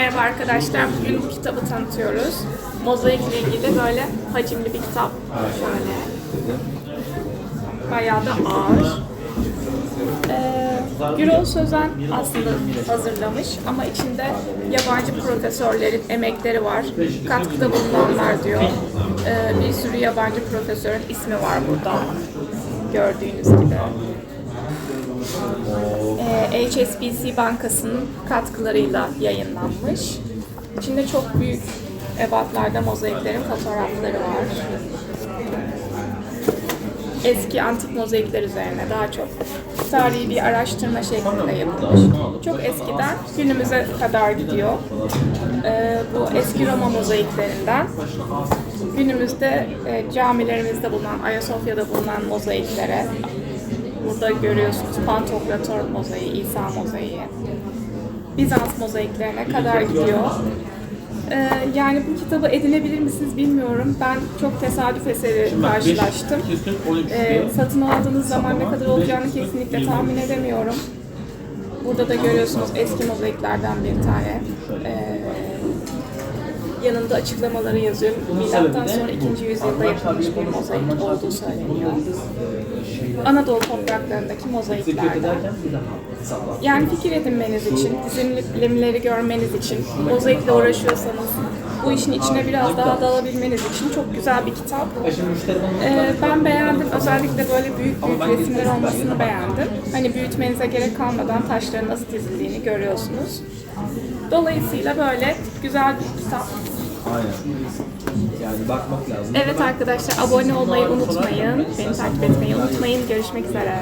Merhaba arkadaşlar. Bugün bu kitabı tanıtıyoruz. Mozaik ile ilgili böyle hacimli bir kitap. Şöyle. Bayağı da ağır. Ee, Gürol Sözen aslında hazırlamış ama içinde yabancı profesörlerin emekleri var. Katkıda bulunanlar diyor. Ee, bir sürü yabancı profesörün ismi var burada. Gördüğünüz gibi. Ee, HSBC Bankası'nın katkılarıyla yayınlanmış. İçinde çok büyük ebatlarda mozaiklerin fotoğrafları var. Eski antik mozaikler üzerine daha çok tarihi bir araştırma şeklinde yapılmış. Çok eskiden günümüze kadar gidiyor. Ee, bu eski Roma mozaiklerinden günümüzde e, camilerimizde bulunan, Ayasofya'da bulunan mozaiklere Burada görüyorsunuz Pantokrator mozaiği, İsa mozaiği. Bizans mozaiklerine kadar gidiyor. Ee, yani bu kitabı edinebilir misiniz bilmiyorum. Ben çok tesadüf eseri karşılaştım. Ee, satın aldığınız zaman ne kadar olacağını kesinlikle tahmin edemiyorum. Burada da görüyorsunuz eski mozaiklerden bir tane. Ee, yanında açıklamaları yazıyor. Milattan sonra 2. yüzyılda yapılmış bir mozaik olduğu söyleniyor. Anadolu topraklarındaki mozaiklerden. Yani fikir edinmeniz için, dizilimleri görmeniz için, mozaikle uğraşıyorsanız bu işin içine biraz daha dalabilmeniz için çok güzel bir kitap. Ee, ben beğendim. Özellikle böyle büyük büyük resimler olmasını beğendim. Hani büyütmenize gerek kalmadan taşların nasıl dizildiğini görüyorsunuz. Dolayısıyla böyle güzel bir kitap. Aynen. Yani bakmak lazım. Evet arkadaşlar abone olmayı unutmayın. Beni takip etmeyi unutmayın. Görüşmek üzere.